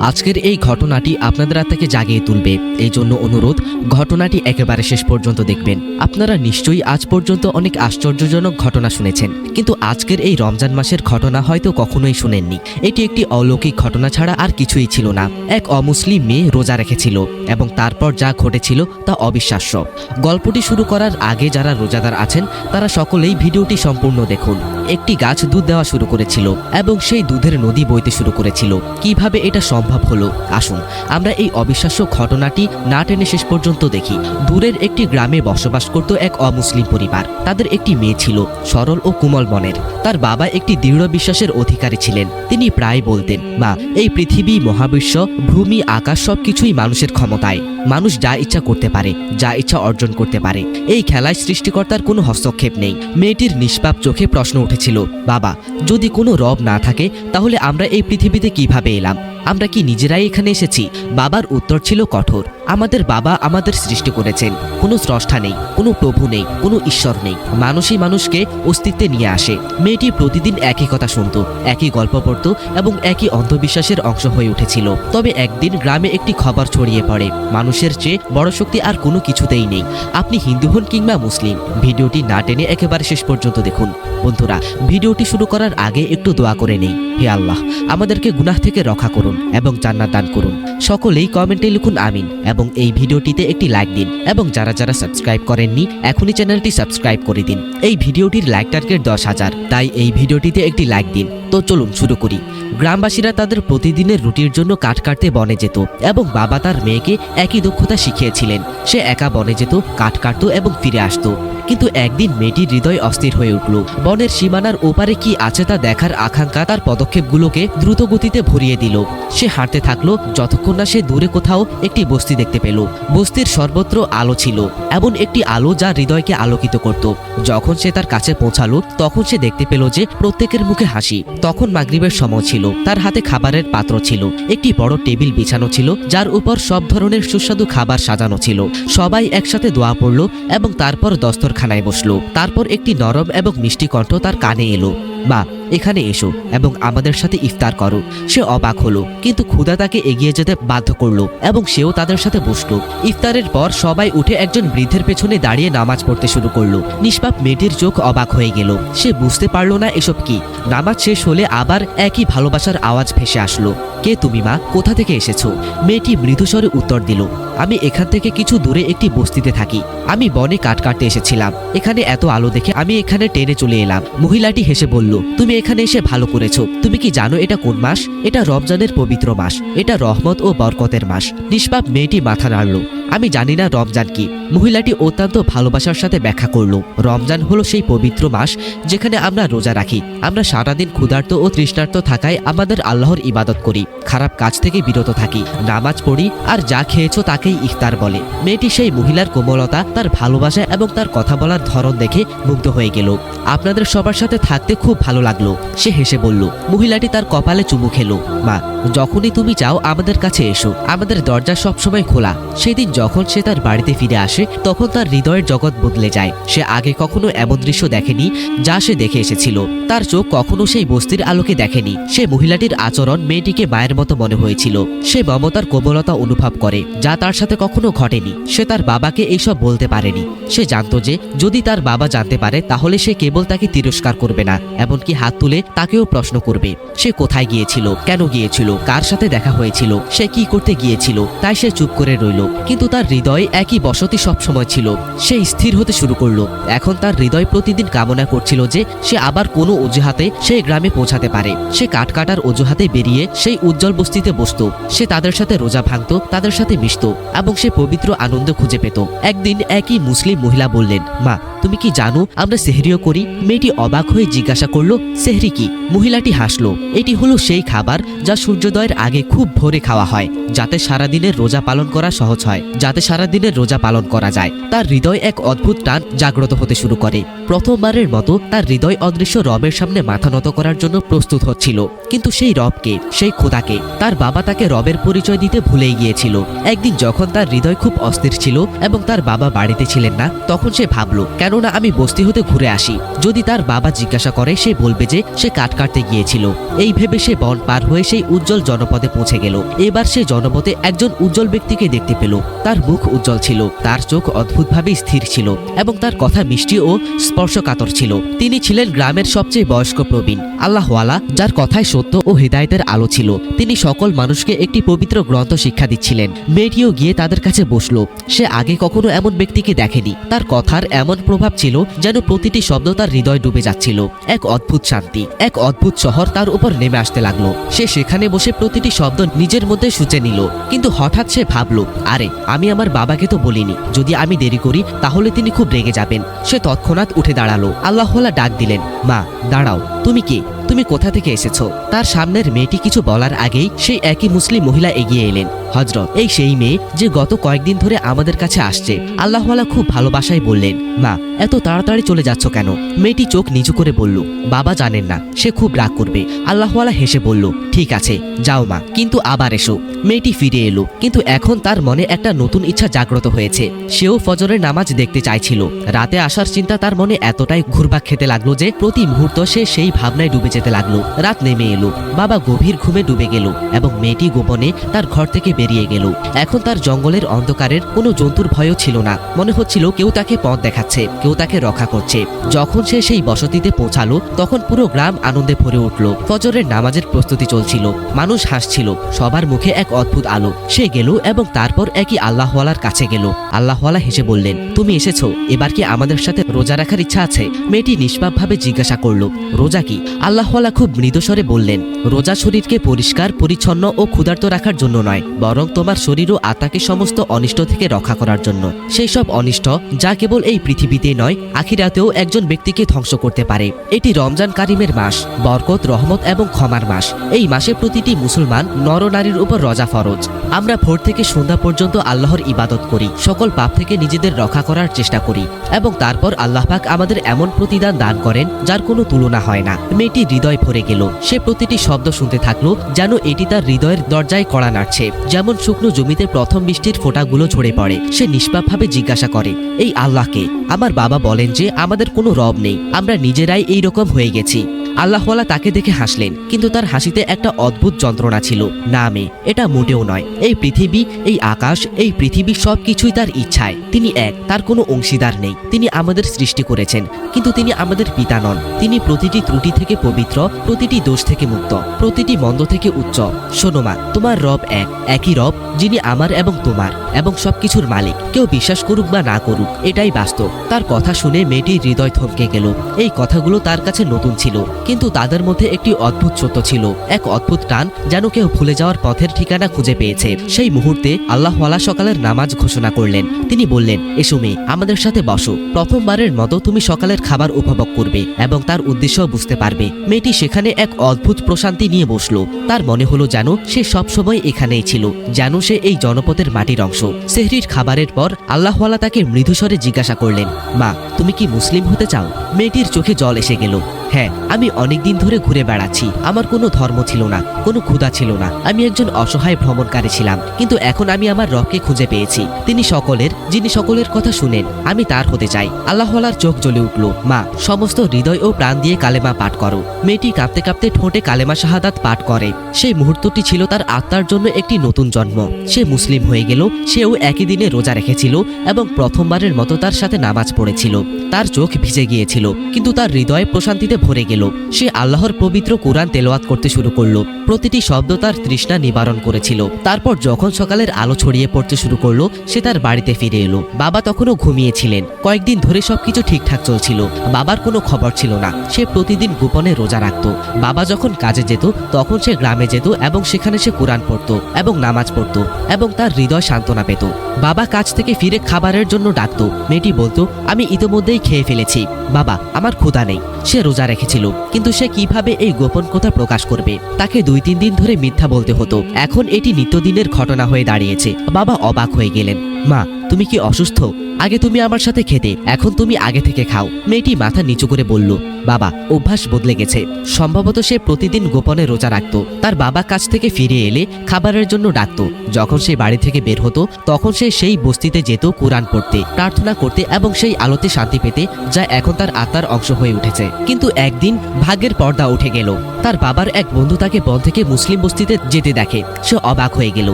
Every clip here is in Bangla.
আজকের এই ঘটনাটি আপনাদের আত্মাকে জাগিয়ে তুলবে। এই জন্য অনুরোধ, ঘটনাটি একেবারে শেষ পর্যন্ত দেখবেন। আপনারা নিশ্চয়ই আজ পর্যন্ত অনেক আশ্চর্যজনক ঘটনা শুনেছেন। কিন্তু আজকের এই রমজান মাসের ঘটনা হয়তো কখনোই শুনেননি। এটি একটি অলৌকিক ঘটনা ছাড়া আর কিছুই ছিল না। এক অমুসলিম মেয়ে রোজা রেখেছিল এবং তারপর যা ঘটেছিল তা অবিশ্বাস্য। গল্পটি শুরু করার আগে যারা রোজাদার আছেন, তারা সকলেই ভিডিওটি সম্পূর্ণ দেখুন। একটি গাছ দুধ দেওয়া শুরু করেছিল এবং সেই দুধের নদী বইতে শুরু করেছিল। কীভাবে এটা সম্ভব হলো। আসুন, আমরা এই অবিশ্বাস্য ঘটনাটি না টেনে শেষ পর্যন্ত দেখি। দূরের একটি গ্রামে বসবাস করত এক অমুসলিম পরিবার। তাদের একটি মেয়ে ছিল, সরল ও কোমল মনের। তার বাবা একটি দৃঢ় বিশ্বাসের অধিকারী ছিলেন। তিনি প্রায় বলতেন, মা, এই পৃথিবী, মহাবিশ্ব, ভূমি, আকাশ সবকিছুই মানুষের ক্ষমতায়। মানুষ যা ইচ্ছা করতে পারে, যা ইচ্ছা অর্জন করতে পারে। এই খেলায় সৃষ্টিকর্তার কোনো হস্তক্ষেপ নেই। মেয়েটির নিষ্পাপ চোখে প্রশ্ন উঠেছিল, বাবা, যদি কোনো রব না থাকে, তাহলে আমরা এই পৃথিবীতে কীভাবে এলাম? আমরা কি নিজেরাই এখানে এসেছি? বাবার উত্তর ছিল কঠোর। আমাদের বাবা আমাদের সৃষ্টি করেছেন। কোনো স্রষ্টা নেই, কোনো প্রভু নেই, কোনো ঈশ্বর নেই। মানুষই মানুষকে অস্তিত্বে নিয়ে আসে। মেয়েটি প্রতিদিন একই কথা শুনত, একই গল্প পড়ত এবং একই অন্ধবিশ্বাসের অংশ হয়ে উঠেছিল। তবে একদিন গ্রামে একটি খবর ছড়িয়ে পড়ে। মানুষের চেয়ে বড় শক্তি আর কোনো কিছুতেই নেই। আপনি হিন্দু হন কিংবা মুসলিম, ভিডিওটি না টেনে একেবারে শেষ পর্যন্ত দেখুন। বন্ধুরা, ভিডিওটি শুরু করার আগে একটু দোয়া করে নেই। হে আল্লাহ, আমাদেরকে গুনাহ থেকে রক্ষা করুন এবং জান্নাত দান করুন। সকলেই কমেন্টে লিখুন আমিন এবং এই ভিডিওটিতে একটি লাইক দিন এবং যারা যারা সাবস্ক্রাইব করেননি, এখনই চ্যানেলটি সাবস্ক্রাইব করে দিন। এই ভিডিওটির লাইক টার্গেট দশ হাজার, তাই এই ভিডিওটিতে একটি লাইক দিন। তো চলুন শুরু করি। গ্রামবাসীরা তাদের প্রতিদিনের রুটির জন্য কাঠ কাটতে বনে যেত এবং বাবা তার মেয়েকে একই দক্ষতা শিখিয়েছিলেন। সে একা বনে যেত, কাঠ কাটত এবং ফিরে আসতো। কিন্তু একদিন মেয়েটির হৃদয় অস্থির হয়ে উঠল। বনের সীমানার ওপারে কি আছে তা দেখার আকাঙ্ক্ষা তার পদক্ষেপগুলোকে দ্রুত গতিতে ভরিয়ে দিল। সে হাঁটতে থাকল, যতক্ষণ না সে দূরে কোথাও একটি বস্তি দেখতে পেল। বস্তির সর্বত্র আলো ছিল, এমন একটি আলো যা হৃদয়কে আলোকিত করত। যখন সে তার কাছে পৌঁছালো, তখন সে দেখতে পেল যে প্রত্যেকের মুখে হাসি। তখন মাগরিবের সময় ছিল। তার হাতে খাবারের পাত্র ছিল, একটি বড় টেবিল বিছানো ছিল, যার উপর সব ধরনের সুস্বাদু খাবার সাজানো ছিল। সবাই একসাথে দোয়া পড়ল এবং তারপর দস্তরখানায় বসল। তারপর একটি নরম এবং মিষ্টি কণ্ঠ তার কানে এলো। মা, এখানে এসো এবং আমাদের সাথে ইফতার করো। সে অবাক হলো, কিন্তু ক্ষুধা তাকে এগিয়ে যেতে বাধ্য করল এবং সেও তাদের সাথে বসল। ইফতারের পর সবাই উঠে একজন বৃদ্ধের পেছনে দাঁড়িয়ে নামাজ পড়তে শুরু করল। নিষ্পাপ মেয়েটির চোখ অবাক হয়ে গেল। সে বুঝতে পারল না এসব কি। নামাজ শেষ হলে আবার একই ভালোবাসার আওয়াজ ভেসে আসলো। কে তুমি, মা? কোথা থেকে এসেছ? মেয়েটি মৃদুস্বরে উত্তর দিল, আমি এখান থেকে কিছু দূরে একটি বস্তিতে থাকি। আমি বনে কাট কাটতে এসেছিলাম। এখানে এত আলো দেখে আমি এখানে টেনে চলে এলাম। মহিলাটি হেসে বলল তুমি এখানে এসে ভালো করেছ। তুমি কি জানো এটা কোন মাস? এটা রমজানের পবিত্র মাস। এটা রহমত ও বরকতের মাস। নিষ্পাপ মেয়েটি মাথা নাড়ল। আমি জানি না রমজান কি। মহিলাটি অত্যন্ত ভালোবাসার সাথে ব্যাখ্যা করল। রমজান হলো সেই পবিত্র মাস যেখানে আমরা রোজা রাখি। আমরা সারাদিন ক্ষুধার্ত ও তৃষ্ণার্ত থাকায় আমাদের আল্লাহর ইবাদত করি, খারাপ কাজ থেকে বিরত থাকি, নামাজ পড়ি আর যা খেয়েছো তাকেই ইফতার বলে। মেয়েটি সেই মহিলার কোমলতা, তার ভালোবাসা এবং তার কথা বলার ধরন দেখে মুগ্ধ হয়ে গেল। আপনাদের সবার সাথে থাকতে খুব ভালো লাগল, সে হেসে বলল। মহিলাটি তার কপালে চুমু খেলো, মা, যখনই তুমি চাও আমাদের কাছে এসো। আমাদের দরজা সবসময় খোলা। সেদিন যখন সে তার বাড়িতে ফিরে আসে, তখন তার হৃদয়ের জগৎ বদলে যায়। সে আগে কখনো এমন দৃশ্য দেখেনি যা সে দেখে এসেছিল। তার চোখ কখনো সেই বস্তির আলোকে দেখেনি। সে মহিলাটির আচরণ মেয়েটিকে মায়ের মতো মনে হয়েছিল। সে মমতার কোমলতা অনুভব করে, যা তার সাথে কখনো ঘটেনি। সে তার বাবাকে এইসব বলতে পারেনি। সে জানতো যে, যদি তার বাবা জানতে পারে, তাহলে সে কেবল তাকে তিরস্কার করবে না, এমনকি হাত তুলে তাকেও প্রশ্ন করবে, সে কোথায় গিয়েছিল, কেন গিয়েছিল, কার সাথে দেখা হয়েছিল, সে কি করতে গিয়েছিল, তাই সে চুপ করে রইল। কিন্তু তার হৃদয় একই বসতি সবসময় ছিল। সে স্থির হতে শুরু করল। এখন তার হৃদয় প্রতিদিন কামনা করছিল যে সে আবার কোনো অজুহাতে সেই গ্রামে পৌঁছাতে পারে। সে কাঠ কাটার অজুহাতে বেরিয়ে সেই উজ্জ্বল বস্তিতে বসত। সে তাদের সাথে রোজা ভাঙত, তাদের সাথে মিশত এবং সে পবিত্র আনন্দ খুঁজে পেত। একদিন একই মুসলিম মহিলা বললেন, মা তুমি কি জানো আমরা সেহরিও করি? মেয়েটি অবাক হয়ে জিজ্ঞাসা করল, সেহরি কি? মহিলাটি হাসলো, এটি হলো সেই খাবার যা সূর্যোদয়ের আগে খুব ভোরে খাওয়া হয়, যাতে সারাদিনের রোজা পালন করা সহজ হয়, যাতে সারা দিনের রোজা পালন করা যায়। তার হৃদয় এক অদ্ভুত টান জাগ্রত হতে শুরু করে। প্রথমবারের মতো তার হৃদয় অদৃশ্য রবের সামনে মাথা নত করার জন্য প্রস্তুত হচ্ছিল। কিন্তু সেই রবকে সেই খোদাকে তার বাবা তাকে রবের পরিচয় দিতে ভুলেই গিয়েছিল। একদিন যখন তার হৃদয় খুব অস্থির ছিল এবং তার বাবা বাড়িতে ছিলেন না, তখন সে ভাবল কেননা আমি বস্তি হতে ঘুরে আসি। যদি তার বাবা জিজ্ঞাসা করে, সে বলবে যে সে কাঠ কাটতে গিয়েছিল। এই ভেবে সে বন পার হয়ে সেই উজ্জ্বল জনপদে পৌঁছে গেল। এবার সে জনপদে একজন উজ্জ্বল ব্যক্তিকে দেখতে পেল। তার মুখ উজ্জ্বল ছিল, তার চোখ অদ্ভুতভাবে স্থির ছিল এবং তার কথা মিষ্টি ও স্পর্শকাতর ছিল। তিনি ছিলেন গ্রামের সবচেয়ে বয়স্ক প্রবীণ, আল্লাহওয়ালা, যার কথায় সত্য ও হৃদায়তের আলো ছিল। তিনি সকল মানুষকে একটি পবিত্র গ্রন্থ শিক্ষা দিচ্ছিলেন। মেয়েটিও গিয়ে তাদের কাছে বসল। সে আগে কখনো এমন ব্যক্তিকে দেখেনি। তার কথার এমন প্রভাব ছিল যেন প্রতিটি শব্দ তার হৃদয় ডুবে যাচ্ছিল। এক অদ্ভুত শান্তি, এক অদ্ভুত শহর তার উপর নেমে আসতে লাগল। সে সেখানে বসে প্রতিটি শব্দ নিজের মধ্যে সূচে নিল। কিন্তু হঠাৎ সে ভাবলো, আরে, আমি আমার বাবাকে তো বলিনি। যদি আমি দেরি করি, তাহলে তিনি খুব রেগে যাবেন। সে তৎক্ষণাৎ উঠে দাঁড়াল। আল্লাহওয়ালা ডাক দিলেন, মা, দাঁড়াও, তুমি কে? তুমি কোথা থেকে এসেছ? তার সামনের মেয়েটি কিছু বলার আগেই সেই একই মুসলিম মহিলা এগিয়ে এলেন। হজরত এই সেই মেয়ে যে গত কয়েকদিন ধরে আমাদের কাছে আসছে। আল্লাহওয়ালা খুব ভালোবাসায় বললেন, মা, এত তাড়াতাড়ি চলে যাচ্ছ কেন? মেয়েটি চোখ নিচু করে বলল, বাবা জানেন না, সে খুব রাগ করবে। আল্লাহওয়ালা হেসে বলল, ঠিক আছে, যাও মা, কিন্তু আবার এসো। মেয়েটি ফিরে এলো, কিন্তু এখন তার মনে একটা নতুন ইচ্ছা জাগ্রত হয়েছে। সেও ফজরের নামাজ দেখতে চাইছিল। রাতে আসার চিন্তা তার মনে এতটাই ঘুরবাক খেতে লাগল যে প্রতি মুহূর্ত সে সেই ভাবনায় ডুবে যেতে লাগল। রাত নেমে এলো, বাবা গভীর ঘুমে ডুবে গেল এবং মেয়েটি গোপনে তার ঘর থেকে বেরিয়ে গেল। এখন তার জঙ্গলের অন্ধকারের কোনো জন্তুর ভয়ও ছিল না। মনে হচ্ছিল কেউ তাকে পথ দেখাচ্ছে, কেউ তাকে রক্ষা করছে। যখন সে সেই বসতিতে পৌঁছালো, তখন পুরো গ্রাম আনন্দে ভরে উঠল। ফজরের নামাজের প্রস্তুতি চলছিল। মানুষ হাসছিল। সবার মুখে এক অদ্ভুত আলো। সে গেল এবং তারপর একই আল্লাহওয়ালার কাছে গেল। আল্লাহওয়ালা হেসে বললেন, তুমি এসেছ? এবার কি আমাদের সাথে রোজা রাখার ইচ্ছা আছে? মেয়েটি নিষ্পাপভাবে জিজ্ঞাসা করল, রোজা কি? আল্লাহওয়ালা খুব মৃদস্বরে বললেন, রোজা শরীরকে পরিষ্কার, পরিচ্ছন্ন ও ক্ষুধার্ত রাখার জন্য নয় বরং তোমার শরীর ও আত্মাকে সমস্ত অনিষ্ট থেকে রক্ষা করার জন্য। সেই সব অনিষ্ট যা কেবল এই পৃথিবীতে নয়, আখিরাতেও একজন ব্যক্তিকে ধ্বংস করতে পারে। এটি রমজান কারিমের মাস, বরকত, রহমত এবং ক্ষমার মাস। এই মাসে প্রতিটি মুসলমান নরনারীর উপর রজা ফরজ। আমরা ভোর থেকে সন্ধ্যা পর্যন্ত আল্লাহর ইবাদত করি, সকল পাপ থেকে নিজেদের রক্ষা করার চেষ্টা করি এবং তারপর আল্লাহ পাক আমাদের এমন প্রতিদান দান করেন যার কোনো তুলনা হয় না। মেয়েটি হৃদয় ভরে গেল। সে প্রতিটি শব্দ শুনতে থাকল যেন এটি তার হৃদয়ের দরজায় কড়া নাড়ছে। যেমন শুকনো জমিতে প্রথম বৃষ্টির ফোঁটাগুলো ঝরে পড়ে, সে নিষ্পাপভাবে জিজ্ঞাসা করে, এই আল্লাহকে? আমার বাবা বলেন যে, আমাদের কোনো রব নেই, আমরা নিজেরাই এই রকম হয়ে গেছি। আল্লাহওয়ালা তাকে দেখে হাসলেন, কিন্তু তার হাসিতে একটা অদ্ভুত যন্ত্রণা ছিল। না, মে, এটা মোটেও নয়। এই পৃথিবী, এই আকাশ, এই পৃথিবী সবকিছুই তার ইচ্ছায়। তিনি এক, তার কোনো অংশীদার নেই। তিনি আমাদের সৃষ্টি করেছেন, কিন্তু তিনি আমাদের পিতা নন। তিনি প্রতিটি ত্রুটি থেকে পবিত্র, প্রতিটি দোষ থেকে মুক্ত, প্রতিটি মন্দ থেকে উচ্চ। শোনো, মা, তোমার রব এক, একই রব, যিনি আমার এবং তোমার, এবং সবকিছুর মালিক। কেউ বিশ্বাস করুক বা না করুক, এটাই বাস্তব। তার কথা শুনে মেয়েটির হৃদয় থমকে গেল। এই কথাগুলো তার কাছে নতুন ছিল। কিন্তু তাদের মধ্যে একটি অদ্ভুত সত্য ছিল। এক অদ্ভুত টান যেন কেউ ভুলে যাওয়ার পথের ঠিকানা খুঁজে পেয়েছে। সেই মুহূর্তে আল্লাহওয়ালা সকালের নামাজ ঘোষণা করলেন। তিনি বললেন, এসো মেয়ে, আমাদের সাথে বসো। প্রথমবারের মতো তুমি সকালের খাবার উপভোগ করবে এবং তার উদ্দেশ্য বুঝতে পারবে। মেয়েটি সেখানে এক অদ্ভুত প্রশান্তি নিয়ে বসল। তার মনে হলো যেন সে সবসময় এখানেই ছিল, যেন সে এই জনপদের মাটির অংশ। সেহরির খাবারের পর আল্লাহওয়ালা তাকে মৃদুস্বরে জিজ্ঞাসা করলেন, মা, তুমি কি মুসলিম হতে চাও? মেয়েটির চোখে জল এসে গেল। হ্যাঁ আমি অনেকদিন ধরে ঘুরে বেড়াচ্ছি। আমার কোনো ধর্ম ছিল না, কোনো ক্ষুধা ছিল না। আমি একজন অসহায় ভ্রমণকারী ছিলাম, কিন্তু এখন আমি আমার রবকে খুঁজে পেয়েছি। তিনি সকলের, যিনি সকলের কথা শুনেন, আমি তার হতে চাই। আল্লাহওয়ালার চোখ জ্বলে উঠল, মা, সমস্ত হৃদয় ও প্রাণ দিয়ে কালেমা পাঠ করো। মেয়েটি কাঁপতে কাঁপতে ঠোঁটে কালেমা শাহাদাত পাঠ করে। সেই মুহূর্তটি ছিল তার আত্মার জন্য একটি নতুন জন্ম। সে মুসলিম হয়ে গেল, সেও একই দিনে রোজা রেখেছিল এবং প্রথমবারের মতো তার সাথে নামাজ পড়েছিল। তার চোখ ভিজে গিয়েছিল, কিন্তু তার হৃদয় প্রশান্তিতে ভরে গেল। সে আল্লাহর পবিত্র কোরআন তেলাওয়াত করতে শুরু করল। প্রতিটি শব্দ তার তৃষ্ণা নিবারণ করেছিল। তারপর যখন সকালের আলো ছড়িয়ে পড়তে শুরু করল, সে তার বাড়িতে ফিরে এলো। বাবা তখনও ঘুমিয়েছিলেন। কয়েকদিন ধরে সবকিছু ঠিকঠাক চলছিল। বাবার কোনো খবর ছিল না। সে প্রতিদিন গোপনে রোজা রাখতো। বাবা যখন কাজে যেত, তখন সে গ্রামে যেত এবং সেখানে সে কোরআন পড়তো এবং নামাজ পড়তো এবং তার হৃদয় সান্ত্বনা পেত। বাবা কাজ থেকে ফিরে খাবারের জন্য ডাকতো। মেয়েটি বলতো, আমি ইতোমধ্যেই খেয়ে ফেলেছি। বাবা, আমার ক্ষুধা নেই। সে রোজা রেখেছিল। কিন্তু সে কীভাবে এই গোপন কথা প্রকাশ করবে? তাকে দুই তিন দিন ধরে মিথ্যা বলতে হতো। এখন এটি নিত্যদিনের ঘটনা হয়ে দাঁড়িয়েছে। বাবা অবাক হয়ে গেলেন। মা তুমি কি অসুস্থ? আগে তুমি আমার সাথে খেতে, এখন তুমি আগে থেকে খাও। মেয়েটি মাথা নিচু করে বলল, বাবা, অভ্যাস বদলে গেছে। সম্ভবত সে প্রতিদিন গোপনে রোজা রাখত। তার বাবা কাছ থেকে ফিরে এলে খাবারের জন্য ডাকতো। যখন সে বাড়ি থেকে বের হতো, তখন সে সেই বস্তিতে যেত কোরআন পড়তে, প্রার্থনা করতে এবং সেই আলোতে শান্তি পেতে, যা এখন তার আত্মার অংশ হয়ে উঠেছে। কিন্তু একদিন ভাগ্যের পর্দা উঠে গেল। তার বাবার এক বন্ধু তাকে বন থেকে মুসলিম বস্তিতে যেতে দেখে। সে অবাক হয়ে গেল,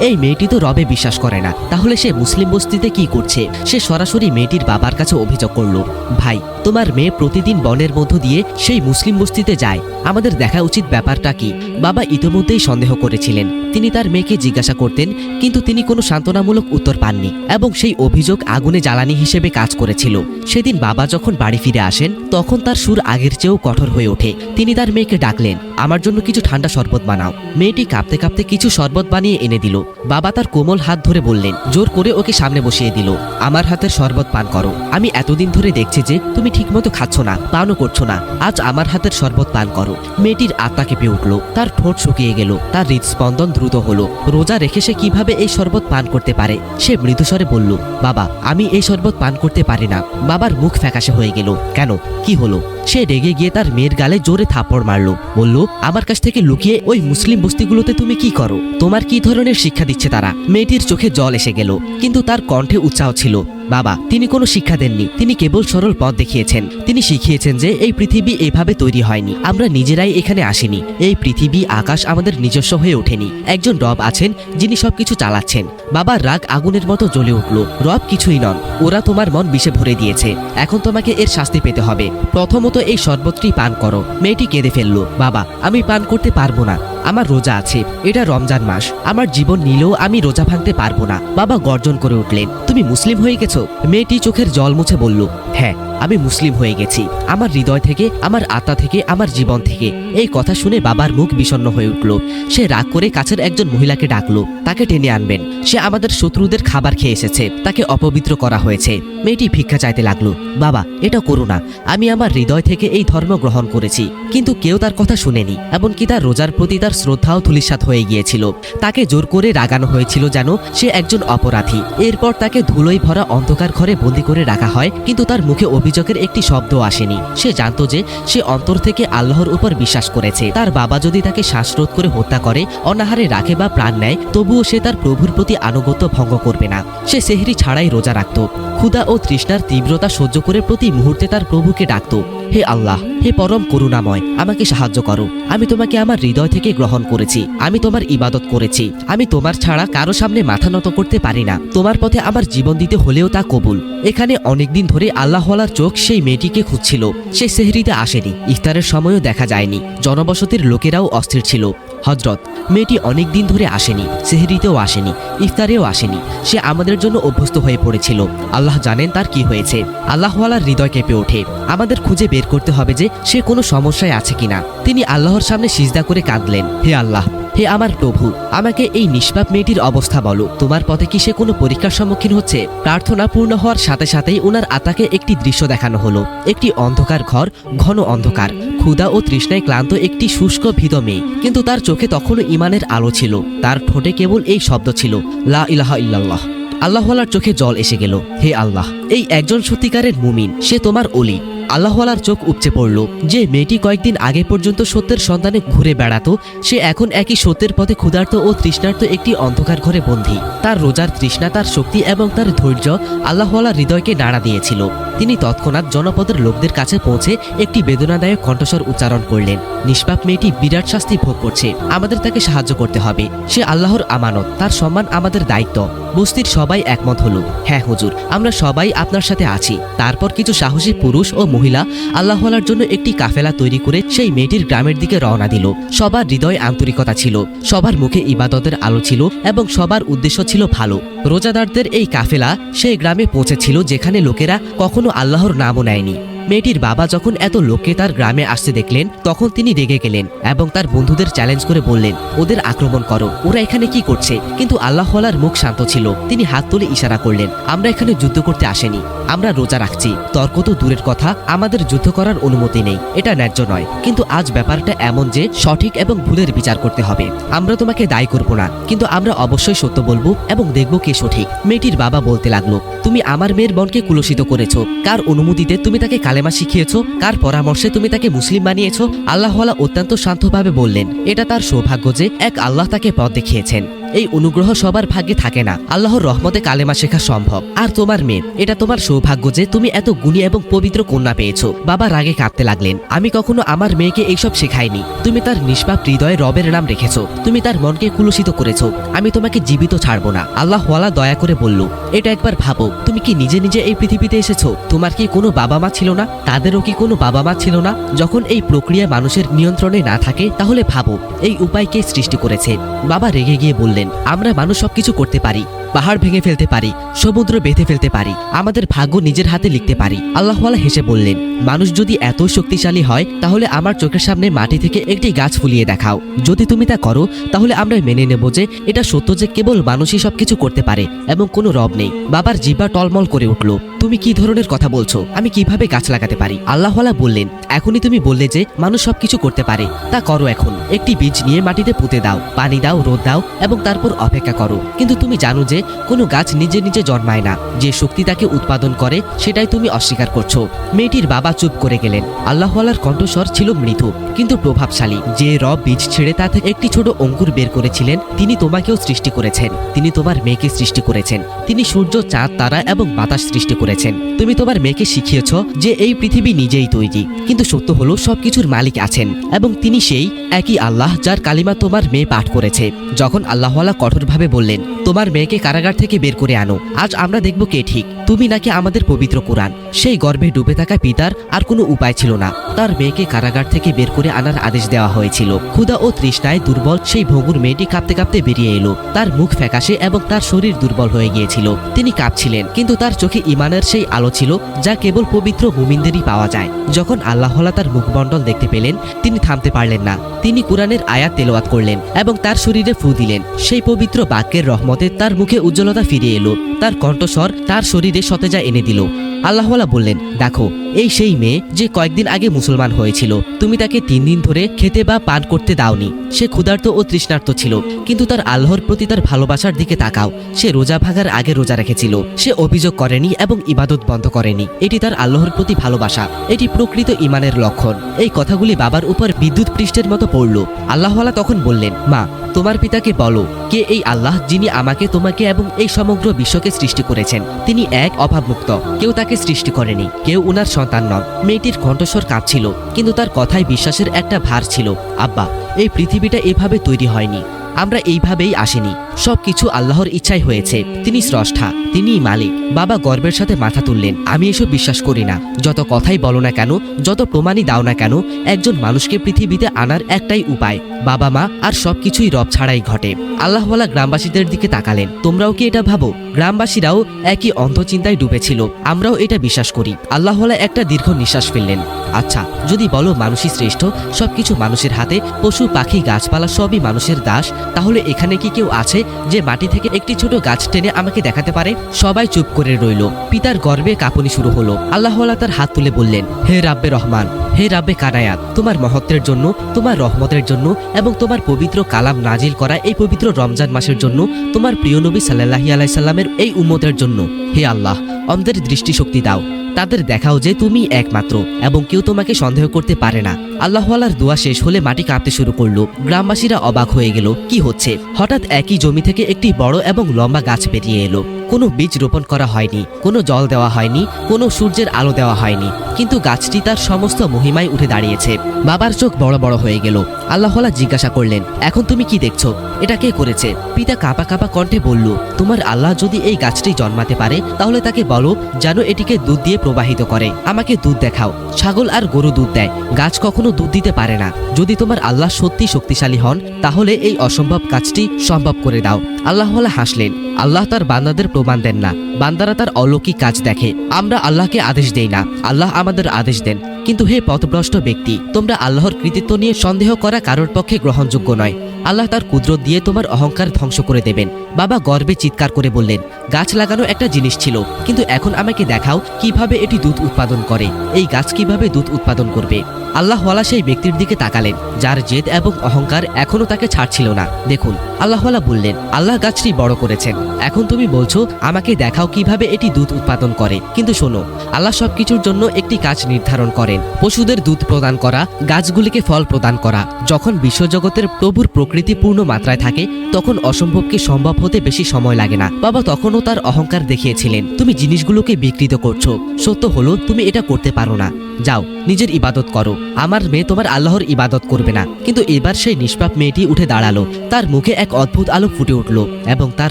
এই মেয়েটি তো রবে বিশ্বাস করে না। তাহলে সে মুসলিম বস্তিতে কি করছে? সে সরাসরি মেয়েটির বাবার কাছে অভিযোগ করল। ভাই, তোমার মেয়ে প্রতিদিন বনের মধ্য দিয়ে সেই মুসলিম বস্তিতে যায়। আমাদের দেখা উচিত ব্যাপারটা কি? বাবা ইতোমধ্যেই সন্দেহ করেছিলেন। তিনি তার মেয়েকে জিজ্ঞাসা করতেন, কিন্তু তিনি কোনো সান্ত্বনামূলক উত্তর পাননি এবং সেই অভিযোগ আগুনে জ্বালানি হিসেবে কাজ করেছিল। সেদিন বাবা যখন বাড়ি ফিরে আসেন, তখন তার সুর আগের চেয়েও কঠোর হয়ে ওঠে। তিনি তার মেয়েকে ডাকলেন আমার জন্য কিছু ঠান্ডা শরবত বানাও। মেয়েটি কাঁপতে কাঁপতে কিছু শরবত বানিয়ে এনে দিল। বাবা তার কোমল হাত ধরে বললেন, জোর করে ওকে সামনে বসিয়ে দিল। আমার হাতের শরবত পান করো। আমি এতদিন ধরে দেখছি যে তুমি ঠিকমতো খাচ্ছ না, পানও করছ না। আজ আমার হাতের শরবত পান করো। মেয়েটির আত্মা কেঁপে উঠল। তার ঠোঁট শুকিয়ে গেল। তার হৃদস্পন্দন দ্রুত হলো। রোজা রেখে সে কীভাবে এই শরবত পান করতে পারে? সে মৃদুস্বরে বলল, বাবা, আমি এই শরবত পান করতে পারি না। বাবার মুখ ফ্যাকাশে হয়ে গেল। কেন? কি হলো? সে রেগে গিয়ে তার মেয়ের গালে জোরে থাপড় মারলো। বলল, আমার কাছ থেকে লুকিয়ে ওই মুসলিম বস্তিগুলোতে তুমি কি করো? তোমার কি ধরনের শিক্ষা দিচ্ছে তারা? মেয়েটির চোখে জল এসে গেল, কিন্তু তার কণ্ঠে উৎসাহ ছিল। বাবা, তিনি কোনো শিক্ষা দেননি। তিনি কেবল সরল পথ দেখিয়েছেন। তিনি শিখিয়েছেন যে এই পৃথিবী এইভাবে তৈরি হয়নি। আমরা নিজেরাই এখানে আসিনি। এই পৃথিবী আকাশ আমাদের নিজস্ব হয়ে ওঠেনি। একজন রব আছেন, যিনি সবকিছু চালাচ্ছেন। বাবার রাগ আগুনের মতো জ্বলে উঠল। রব কিছুই নন। ওরা তোমার মন বিষে ভরে দিয়েছে। এখন তোমাকে এর শাস্তি পেতে হবে। প্রথমত এই শরবতটি পান করো। মেয়েটি কেঁদে ফেলল, বাবা, আমি পান করতে পারব না। আমার রোজা আছে, এটা রমজান মাস। আমার জীবন নিলেও আমি রোজা ভাঙতে পারব না। বাবা গর্জন করে উঠলেন, তুমি মুসলিম হয়ে গেছো? মেয়েটি চোখের জল মুছে বলল হ্যাঁ। আমি মুসলিম হয়ে গেছি। আমার হৃদয় থেকে, আমার আত্মা থেকে, আমার জীবন থেকে। এই কথা শুনে বাবার মুখ বিষণ্ণ হয়ে উঠল। সে রাগ করে কাছের একজন মহিলাকে ডাকলো। তাকে টেনে আনবেন। সে আমাদের শত্রুদের খাবার খেয়ে এসেছে। তাকে অপবিত্র করা হয়েছে। মেয়েটি ভিক্ষা চাইতে লাগল। বাবা, এটা করো না। আমি আমার হৃদয় থেকে এই ধর্ম গ্রহণ করেছি। কিন্তু কেউ তার কথা শুনেনি, এমনকি তার রোজার প্রতি তার শ্রদ্ধাও ধুলিসাৎ হয়ে গিয়েছিল। তাকে জোর করে রাগানো হয়েছিল যেন সে একজন অপরাধী। এরপর তাকে ধুলোই ভরা অন্ধকার ঘরে বন্দি করে রাখা হয়, কিন্তু তার মুখে অভিযোগের একটি শব্দ আসেনি। সে জানত যে সে অন্তর থেকে আল্লাহর উপর বিশ্বাস করেছে। তার বাবা যদি তাকে শ্বাসরোধ করে হত্যা করে, অনাহারে রাখে বা প্রাণ নেয়, তবুও সে তার প্রভুর প্রতি আনুগত্য ভঙ্গ করবে না। সে সেহরি ছাড়াই রোজা রাখত। ক্ষুধা ও তৃষ্ণার তীব্রতা সহ্য করে প্রতি মুহূর্তে তার প্রভুকে ডাকত। হে আল্লাহ, হে পরম করুণাময়, আমাকে সাহায্য করো। আমি তোমাকে আমার হৃদয় থেকে গ্রহণ করেছি, আমি তোমার ইবাদত করেছি। আমি তোমার ছাড়া কারও সামনে মাথা নত করতে পারি না। তোমার পথে আমার জীবন দিতে হলেও তা কবুল। এখানে অনেকদিন ধরে আল্লাহওয়ালার চোখ সেই মেয়েটিকে খুঁজছিল। সে সেহরিতে আসেনি, ইফতারের সময়ও দেখা যায়নি। জনবসতির লোকেরাও অস্থির ছিল। হজরত মেয়েটি অনেক দিন ধরে আসেনি, সেহরিতেও আসেনি, ইফতারেও আসেনি। সে আমাদের জন্য অভ্যস্ত হয়ে পড়েছিল। আল্লাহ জানেন তার কি হয়েছে। আল্লাহওয়ালার হৃদয় কেঁপে ওঠে। আমাদের খুঁজে বের করতে হবে যে সে কোনো সমস্যায় আছে কিনা। তিনি আল্লাহর সামনে সিজদা করে কাঁদলেন, হে আল্লাহ, হে আমার প্রভু, আমাকে এই নিষ্পাপ মেয়েটির অবস্থা বলো। তোমার পথে কি সে কোনো পরীক্ষার সম্মুখীন হচ্ছে? প্রার্থনা পূর্ণ হওয়ার সাথে সাথেই ওনার আত্মাকে একটি দৃশ্য দেখানো হলো। একটি অন্ধকার ঘর, ঘন অন্ধকার। ক্ষুধা ও তৃষ্ণায় ক্লান্ত একটি শুষ্ক ভীত মেয়ে। কিন্তু তার চোখে তখনও ইমানের আলো ছিল। তার ঠোঁটে কেবল এই শব্দ ছিল, লা ইলাহা ইল্লাল্লাহ। আল্লাহওয়ালার চোখে জল এসে গেল, হে আল্লাহ, এই একজন সত্যিকারের মুমিন, সে তোমার অলি। আল্লাহওয়ালার চোখ উপচে পড়ল যে মেয়েটি কয়েকদিন আগে পর্যন্ত সত্যের সন্ধানে ঘুরে বেড়াতো, সে এখন একই সত্যের পথে ক্ষুধার্ত ও তৃষ্ণার্ত একটি অন্ধকার ঘরে বন্দী। তার রোজার তৃষ্ণা, তার শক্তি এবং তার ধৈর্য আল্লাহওয়ালার হৃদয়কে নাড়া দিয়েছিল। তিনি তৎক্ষণাৎ জনপদের লোকদের কাছে পৌঁছে একটি বেদনাদায়ক কণ্ঠস্বর উচ্চারণ করলেন, নিষ্পাপ মেয়েটি বিরাট শাস্তি ভোগ করছে। আমাদের তাকে সাহায্য করতে হবে। সে আল্লাহর আমানত, তার সম্মান আমাদের দায়িত্ব। বস্তির সবাই একমত হল। হ্যাঁ হুজুর, আমরা সবাই আপনার সাথে আছি। তারপর কিছু সাহসী পুরুষ ও মহিলা আল্লাহওয়ালার জন্য একটি কাফেলা তৈরি করে সেই মেয়েটির গ্রামের দিকে রওনা দিল। সবার হৃদয় আন্তরিকতা ছিল, সবার মুখে ইবাদতের আলো ছিল এবং সবার উদ্দেশ্য ছিল ভালো। রোজাদারদের এই কাফেলা সেই গ্রামে পৌঁছেছিল যেখানে লোকেরা কখনো আল্লাহর নামও নেয়নি। মেয়েটির বাবা যখন এত লোককে তার গ্রামে আসতে দেখলেন, তখন তিনি রেগে গেলেন এবং তার বন্ধুদের চ্যালেঞ্জ করে বললেন, ওদের আক্রমণ করো, ওরা এখানে কি করছে? কিন্তু আল্লাহওয়ালার মুখ শান্ত ছিল, তিনি হাত তুলে ইশারা করলেন, আমরা এখানে যুদ্ধ করতে আসেনি, আমরা রোজা রাখছি, তর্ক তো দূরের কথা, আমাদের যুদ্ধ করার অনুমতি নেই, এটা ন্যায্য নয়, কিন্তু আজ ব্যাপারটা এমন যে সঠিক এবং ভুলের বিচার করতে হবে, আমরা তোমাকে দায়ী করব না, কিন্তু আমরা অবশ্যই সত্য বলব এবং দেখব কে সঠিক। মেয়েটির বাবা বলতে লাগল, তুমি আমার মেয়ের বোনকে কুলসিত করেছ, কার অনুমতিতে তুমি তাকে কালেমা শিখিয়েছো, কার পরামর্শে তুমি তাকে মুসলিম বানিয়েছো? আল্লাহওয়ালা অত্যন্ত শান্তভাবে বললেন, এটা তার সৌভাগ্য যে এক আল্লাহ তাকে পথ দেখিয়েছেন। এই অনুগ্রহ সবার ভাগ্যে থাকে না। আল্লাহর রহমতে কালেমা শেখা সম্ভব। আর তোমার মেয়ে, এটা তোমার সৌভাগ্য যে তুমি এত গুণী এবং পবিত্র কন্যা পেয়েছ। বাবা রাগে কাঁদতে লাগলেন। আমি কখনো আমার মেয়েকে এইসব শেখাইনি। তুমি তার নিষ্পাপ হৃদয়ে রবের নাম রেখেছো। তুমি তার মনকে কুলুষিত করেছ। আমি তোমাকে জীবিত ছাড়বো না। আল্লাহ ওয়ালা দয়া করে বলল, এটা একবার ভাবো, তুমি কি নিজে নিজে এই পৃথিবীতে এসেছ? তোমার কি কোনো বাবা মা ছিল না? তাদেরও কি কোনো বাবা মা ছিল না? যখন এই প্রক্রিয়া মানুষের নিয়ন্ত্রণে না থাকে, তাহলে ভাবো, এই উপায় কে সৃষ্টি করেছে? বাবা রেগে গিয়ে বললেন আমরা মানুষ সবকিছু করতে পারি, পাহাড় ভেঙে ফেলতে পারি, সমুদ্র বেঁধে ফেলতে পারি, আমাদের ভাগ্য নিজের হাতে লিখতে পারি। আল্লাহওয়ালা হেসে বললেন, মানুষ যদি এত শক্তিশালী হয়, তাহলে আমার চোখের সামনে মাটি থেকে একটি গাছ ফুলিয়ে দেখাও। যদি তুমি তা করো, তাহলে আমরা মেনে নেব যে এটা সত্য যে কেবল মানুষই সবকিছু করতে পারে এবং কোনো রব নেই। বাবার জিব্বা টলমল করে উঠল, তুমি কি ধরনের কথা বলছো? আমি কীভাবে গাছ লাগাতে পারি? আল্লাহওয়ালা বললেন, এখনই তুমি বললে যে মানুষ সবকিছু করতে পারে, তা করো এখন। একটি বীজ নিয়ে মাটিতে পুঁতে দাও, পানি দাও, রোদ দাও এবং তারপর অপেক্ষা করো। কিন্তু তুমি জানো যে কোনো গাছ নিজে নিজে জন্মায় না। যে শক্তি তাকে উৎপাদন করে, সেটাই তুমি অস্বীকার করছ। মেয়েটির বাবা চুপ করে গেলেন। আল্লাহওয়ালার কণ্ঠস্বর ছিল মৃদু, কিন্তু প্রভাবশালী। যে রব বীজ ছেড়ে তা থেকে একটি ছোট অঙ্কুর বের করেছিলেন, তিনি তোমাকেও সৃষ্টি করেছেন। তিনি তোমার মেয়েকে সৃষ্টি করেছেন। তিনি সূর্য, চাঁদ, তারা এবং বাতাস সৃষ্টি করেছেন। তুমি তোমার মেয়েকে শিখিয়েছ যে এই পৃথিবী নিজেই তৈরি। কিন্তু সত্য হলো, সবকিছুর মালিক আছেন। এবং তিনি সেই একই আল্লাহ যার কালিমা তোমার মেয়ে পাঠ করেছে। যখন আল্লাহওয়ালা কঠোরভাবে বললেন, তোমার মেয়েকে কারাগার থেকে বের করে আনো। আজ আমরা দেখব কে ঠিক। তুমি নাকি আমাদের পবিত্র কোরআন। সেই গর্ভে ডুবে থাকা পিতার আর কোনো উপায় ছিল না। তার মেয়েকে কারাগার থেকে বের করে আনার আদেশ দেওয়া হয়েছিল। ক্ষুধা ও তৃষ্ণায় দুর্বল সেই ভঙ্গুর মেয়েটি কাঁপতে কাঁপতে বেরিয়ে এলো। তার মুখ ফ্যাকাশে এবং তার শরীর দুর্বল হয়ে গিয়েছিল। তিনি কাঁপছিলেন, কিন্তু তার চোখে ইমানের সেই আলো ছিল, যা কেবল পবিত্র মুমিনদেরই পাওয়া যায়। যখন আল্লাহলা তার মুখমণ্ডল দেখতে পেলেন, তিনি থামতে পারলেন না। তিনি কোরআনের আয়াত তেলোয়াত করলেন এবং তার শরীরে ফু দিলেন। সেই পবিত্র বাক্যের রহমতে তার মুখে উজ্জ্বলতা ফিরে এলো। তার কণ্ঠস্বর তার শরীরে সতেজা এনে দিল। আল্লাহওয়ালা বললেন, দেখো এই সেই মেয়ে যে কয়েকদিন আগে মুসলমান হয়েছিল। তুমি তাকে তিন দিন ধরে খেতে বা পান করতে দাওনি। সে ক্ষুধার্ত ও তৃষ্ণার্ত ছিল, কিন্তু তার আল্লাহর প্রতি তার ভালোবাসার দিকে তাকাও। সে রোজা ভাগার আগে রোজা রেখেছিল। সে অভিযোগ করেনি এবং ইবাদত বন্ধ করেনি। এটি তার আল্লাহর প্রতি ভালোবাসা। এটি প্রকৃত ইমানের লক্ষণ। এই কথাগুলি বাবার উপর বিদ্যুৎ পৃষ্ঠের মতো পড়ল। আল্লাহওয়ালা তখন বললেন, মা, তোমার পিতাকে বলো, কে এই আল্লাহ যিনি আমাকে, তোমাকে এবং এই সমগ্র বিশ্বকে সৃষ্টি করেছেন? তিনি এক অভাবমুক্ত। কেউ তাকে সৃষ্টি করেনি। কেউ উনার সন্তান নন। মেয়েটির কণ্ঠস্বর কাঁপছিল, কিন্তু তার কথায় বিশ্বাসের একটা ভার ছিল, আব্বা, এই পৃথিবীটা এভাবে তৈরি হয়নি। আমরা এইভাবেই আসিনি। সবকিছু আল্লাহর ইচ্ছাই হয়েছে। তিনি স্রষ্টা, তিনিই মালিক। বাবা গর্বের সাথে মাথা তুললেন, আমি এসব বিশ্বাস করি না। যত কথাই বলো না কেন, যত প্রমাণই দাও না কেন, একজন মানুষকে পৃথিবীতে আনার একটাই উপায়, বাবা মা আর সবকিছুই রব ছাড়াই ঘটে। আল্লাহওয়ালা গ্রামবাসীদের দিকে তাকালেন, তোমরাও কি এটা ভাবো? গ্রামবাসীরাও একই অন্ধচিন্তায় ডুবেছিল, আমরাও এটা বিশ্বাস করি। আল্লাহওয়ালা একটা দীর্ঘ নিঃশ্বাস ফেললেন আচ্ছা যদি বলো মানুষই শ্রেষ্ঠ, সবকিছু মানুষের হাতে, পশু, পাখি, গাছপালা, সবই মানুষের দাস তাহলে এখানে কি কেউ আছে যে মাটি থেকে একটি ছোট গাছ টেনে আমাকে দেখাতে পারে? সবাই চুপ করে রইল। পিতার গর্বে কাঁপুনি শুরু হলো। আল্লাহওয়ালা তার হাত তুলে বললেন, হে রাব্বে রহমান, হে রাব্বে কানায়াত, তোমার মহত্বের জন্য, তোমার রহমতের জন্য এবং তোমার পবিত্র কালাম নাজিল করা এই পবিত্র রমজান মাসের জন্য তোমার প্রিয় নবী সাল্লাহি আলাইসাল্লামের এই উম্মতের জন্য। হে আল্লাহ, অন্ধের দৃষ্টিশক্তি দাও। তাদের দেখাও যে তুমি একমাত্র এবং কেউ তোমাকে সন্দেহ করতে পারে না। আল্লাহওয়ালার দোয়া শেষ হলে মাটি কাঁপতে শুরু করল। গ্রামবাসীরা অবাক হয়ে গেল, কি হচ্ছে? হঠাৎ একই জমি থেকে একটি বড় এবং লম্বা গাছ বেরিয়ে এলো। কোনো বীজ রোপণ করা হয়নি, কোনো জল দেওয়া হয়নি, কোনো সূর্যের আলো দেওয়া হয়নি। কিন্তু গাছটি তার সমস্ত মহিমায় উঠে দাঁড়িয়েছে। বাবার চোখ বড় বড় হয়ে গেল। আল্লাহওয়ালা জিজ্ঞাসা করলেন, এখন তুমি কি দেখছ? এটা কে করেছে? পিতা কাঁপা কাঁপা কণ্ঠে বলল, তোমার আল্লাহ যদি এই গাছটি জন্মাতে পারে, তাহলে তাকে বলো যেন এটিকে দুধ দিয়ে প্রবাহিত করে। আমাকে দুধ দেখাও। ছাগল আর গরু দুধ দেয়। গাছ কখনো দুধ দিতে পারে না। যদি তোমার আল্লাহ সত্যি শক্তিশালী হন, তাহলে এই অসম্ভব কাজটি সম্ভব করে দাও। আল্লাহওয়ালা হাসলেন। আল্লাহ তার বান্দাদের প্রমাণ দেন না। বান্দারা তার অলৌকিক কাজ দেখে। আমরা আল্লাহকে আদেশ দেই না। আল্লাহ আমাদের আদেশ দেন। কিন্তু হে পথভ্রষ্ট ব্যক্তি, তোমরা আল্লাহর কৃতিত্ব নিয়ে সন্দেহ করা কারোর পক্ষে গ্রহণযোগ্য নয়। আল্লাহ তার কুদরত দিয়ে তোমার অহংকার ধ্বংস করে দেবেন। বাবা গর্বে চিৎকার করে বললেন, গাছ লাগানো একটা জিনিস ছিল, কিন্তু এখন আমাকে দেখাও কীভাবে এটি দুধ উৎপাদন করে। এই গাছ কীভাবে দুধ উৎপাদন করবে? আল্লাহওয়ালা সেই ব্যক্তির দিকে তাকালেন, যার জেদ এবং অহংকার এখনও তাকে ছাড়ছিল না। দেখুন, আল্লাহওয়ালা বললেন, আল্লাহ গাছটি বড় করেছেন। এখন তুমি বলছো, আমাকে দেখাও কীভাবে এটি দুধ উৎপাদন করে। কিন্তু শোনো, আল্লাহ সবকিছুর জন্য একটি কাজ নির্ধারণ করেন। পশুদের দুধ প্রদান করা, গাছগুলিকে ফল প্রদান করা। যখন বিশ্বজগতের প্রভুর প্রকৃতি পূর্ণ মাত্রায় থাকে, তখন অসম্ভবকে সম্ভব হতে বেশি সময় লাগে না। বাবা তখনও তার অহংকার দেখিয়েছিলেন, তুমি জিনিসগুলোকে বিকৃত করছ। সত্য হলো, তুমি এটা করতে পারো না। যাও, নিজের ইবাদত করো। আমার মেয়ে তোমার আল্লাহর ইবাদত করবে না। কিন্তু এবার সেই নিষ্পাপ মেয়েটি উঠে দাঁড়াল। তার মুখে এক অদ্ভুত আলো ফুটে উঠল এবং তার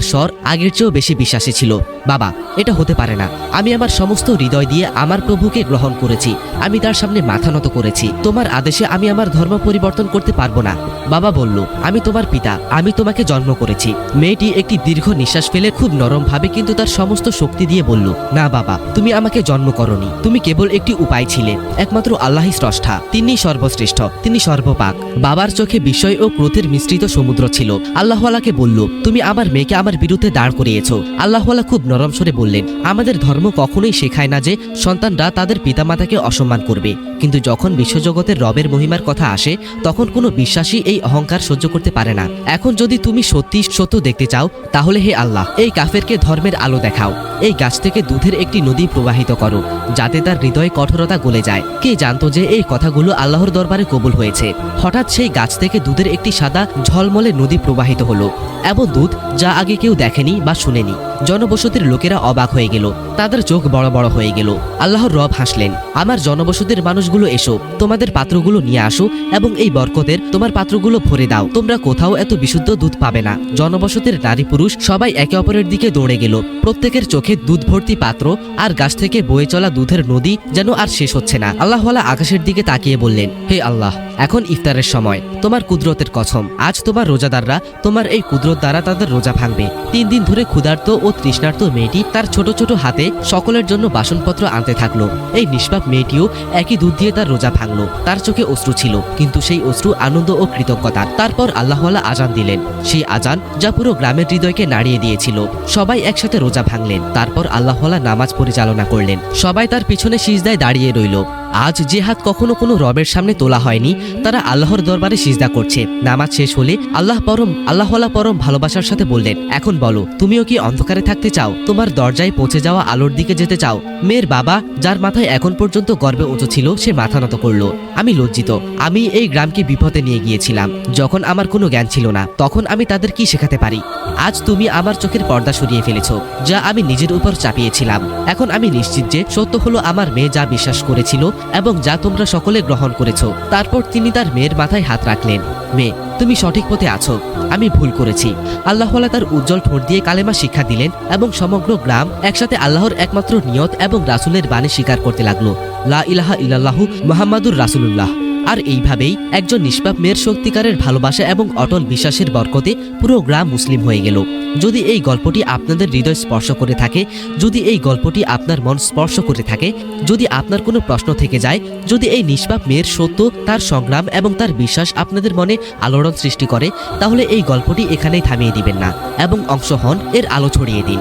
স্বর আগের চেয়েও বেশি বিশ্বাসী ছিল। বাবা, এটা হতে পারে না। আমি আমার সমস্ত হৃদয় দিয়ে আমার প্রভুকে গ্রহণ করেছি। আমি তার সামনে মাথা নত করেছি। তোমার আদেশে আমি আমার ধর্ম পরিবর্তন করতে পারব না। বাবা বলল, আমি তোমার পিতা। আমি তোমাকে জন্ম করেছি। মেয়েটি একটি দীর্ঘ নিঃশ্বাস ফেলে খুব নরম ভাবে কিন্তু তার সমস্ত শক্তি দিয়ে বলল, না বাবা, তুমি আমাকে জন্ম করনি। তুমি কেবল একটি উপায় ছিলে। একমাত্র আল্লাহই স্রষ্টা। তিনি সর্বশ্রেষ্ঠ, তিনি সর্বপাক। বাবার চোখে বিস্ময় ও ক্রোধের মিশ্রিত সমুদ্র ছিল। আল্লাহওয়ালাকে বলল, তুমি আমার মেয়েকে আমার বিরুদ্ধে দাঁড় করিয়েছো। আল্লাহওয়ালা খুব নরম স্বরে বললেন, আমাদের ধর্ম কখনোই শেখায় না যে সন্তানরা তাদের পিতামাতাকে অসম্মান করবে। কিন্তু যখন বিশ্বজগতের রবের মহিমার কথা আসে, তখন কোনো বিশ্বাসী এই অহংকার সহ্য করতে পারে না। এখন যদি তুমি সত্যি সত্য দেখতে চাও, তাহলে হে আল্লাহ, এই কাফেরকে ধর্মের আলো দেখাও। এই গাছ থেকে দুধের একটি নদী প্রবাহিত করো, যাতে তার হৃদয়ে কঠোরতা গলে যায়। কে জানতো যে এই কথাগুলো আল্লাহর দরবারে কবুল হয়েছে? হঠাৎ সেই গাছ থেকে দুধের একটি সাদা ঝলমলে নদী প্রবাহিত হলো। এমন দুধ যা আগে কেউ দেখেনি বা শুনেনি। জনবসতির লোকেরা অবাক হয়ে গেল। তাদের চোখ বড় বড় হয়ে গেল। আল্লাহর রব হাসলেন, আমার জনবসতির মানুষগুলো এসো, তোমাদের পাত্রগুলো নিয়ে আসো এবং এই বরকতের তোমার পাত্রগুলো ভরে দাও। তোমরা কোথাও এত বিশুদ্ধ দুধ পাবে না। জনবসতির নারী পুরুষ সবাই একে অপরের দিকে দৌড়ে গেল। প্রত্যেকের চোখে দুধ ভর্তি পাত্র আর গাছ থেকে বয়ে চলা দুধের নদী যেন আর শেষ হচ্ছে না। আল্লাহওয়ালা আকাশের দিকে তাকিয়ে বললেন, হে আল্লাহ, এখন ইফতারের সময়। তোমার কুদরতের কসম, আজ তোমার রোজাদাররা তোমার এই কুদরত দ্বারা তাদের রোজা ভাঙবে। তিন দিন ধরে ক্ষুধার্ত তৃষ্ণার্ত মেয়েটি তার ছোট ছোট হাতে সকলের জন্য বাসনপত্র আনতে থাকল। এই নিষ্পাপ মেয়েটিও একই দুধ দিয়ে তার রোজা ভাঙলো। তার চোখে অশ্রু ছিল, কিন্তু সেই অশ্রু আনন্দ ও কৃতজ্ঞতার তারপর আল্লাহওয়ালা আজান দিলেন। সেই আজান যা পুরো গ্রামের হৃদয়কে নাড়িয়ে দিয়েছিল। সবাই একসাথে রোজা ভাঙলেন। তারপর আল্লাহওয়ালা নামাজ পরিচালনা করলেন। সবাই তার পিছনে সিজদায় দাঁড়িয়ে রইল। আজ যে হাত কখনো কোনো রবের সামনে তোলা হয়নি, তারা আল্লাহর দরবারে সিজদা করছে। নামাজ শেষ হলে আল্লাহ পরম, আল্লাহওয়ালা পরম ভালোবাসার সাথে বললেন, এখন বলো, তুমিও কি অন্ধকারে থাকতে চাও? তোমার দরজায় পৌঁছে যাওয়া আলোর দিকে যেতে চাও? মেয়ের বাবা, যার মাথায় এখন পর্যন্ত গর্বে উঁচু ছিল, সে মাথা নত করল। আমি লজ্জিত, আমি এই গ্রামকে বিপদে নিয়ে গিয়েছিলাম, যখন আমার কোনো জ্ঞান ছিল না, তখন আমি তাদের কি শেখাতে পারি? আজ তুমি আমার চোখের পর্দা সরিয়ে ফেলেছো, যা আমি নিজের উপর চাপিয়েছিলাম। এখন আমি নিশ্চিত যে সত্য হলো আমার মেয়ে যা বিশ্বাস করেছিল এবং যা তোমরা সকলে গ্রহণ করেছ। তারপর তিনি তার মেয়ের মাথায় হাত রাখলেন। মেয়ে, তুমি সঠিক পথে আছো। আমি ভুল করেছি। আল্লাহওয়ালা তার উজ্জ্বল ঠোঁট দিয়ে কালেমা শিক্ষা দিলেন এবং সমগ্র গ্রাম একসাথে আল্লাহর একমাত্র নিয়ত এবং রাসুলের বাণী স্বীকার করতে লাগল। লা ইলাহা ইল্লাল্লাহু মোহাম্মদুর রাসূলুল্লাহ। আর এইভাবেই একজন নিষ্পাপ মেয়ের সত্যিকারের ভালোবাসা এবং অটল বিশ্বাসের বরকতে পুরো গ্রাম মুসলিম হয়ে গেল। যদি এই গল্পটি আপনাদের হৃদয় স্পর্শ করে থাকে, যদি এই গল্পটি আপনার মন স্পর্শ করে থাকে, যদি আপনার কোনো প্রশ্ন থেকে যায়, যদি এই নিষ্পাপ মেয়ের সত্য, তার সংগ্রাম এবং তার বিশ্বাস আপনাদের মনে আলোড়ন সৃষ্টি করে, তাহলে এই গল্পটি এখানেই থামিয়ে দিবেন না এবং অংশ হন, এর আলো ছড়িয়ে দিন।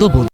তো